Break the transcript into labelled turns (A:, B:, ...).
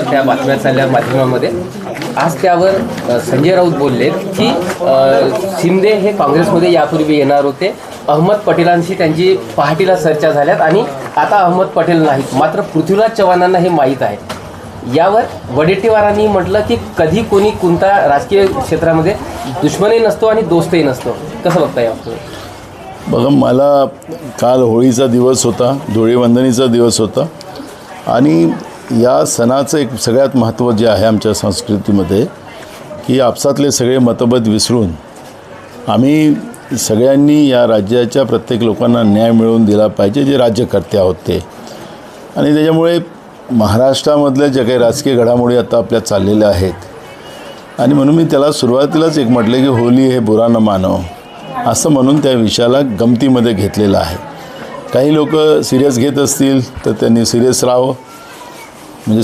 A: त्या बातम्या चालल्या माध्यमामध्ये. आज त्यावर संजय राऊत बोलले की शिंदे हे काँग्रेसमध्ये यापूर्वी येणार होते. अहमद पटेलांशी त्यांची पहाटीला चर्चा झाल्यात आणि आता अहमद पटेल नाहीत. मात्र पृथ्वीराज चव्हाणांना हे माहीत आहे. यावर वडेट्टीवारांनी म्हटलं की कधी कोणी कोणता राजकीय क्षेत्रामध्ये दुश्मनही नसतो आणि दोस्तही नसतो. कसं बघता यावर
B: बघा मला काल होळीचा दिवस होता धुळीवंदनीचा दिवस होता. आणि या सणाचं एक सगळ्यात महत्त्व जे आहे आमच्या संस्कृतीमध्ये की आपसातले सगळे मतभेद विसरून आम्ही सगळ्यांनी या राज्याच्या प्रत्येक लोकांना न्याय मिळवून दिला पाहिजे जे राज्यकर्ते आहोत ते. आणि त्याच्यामुळे महाराष्ट्रामधल्या ज्या काही राजकीय घडामोडी आता आपल्या चाललेल्या आहेत आणि म्हणून मी त्याला सुरुवातीलाच एक म्हटलं की होली हे बुरा न मानव असं म्हणून त्या विषयाला गमतीमध्ये घेतलेलं आहे. काही लोक सिरियस घेत असतील तर त्यांनी सिरियस राहावं. Салям.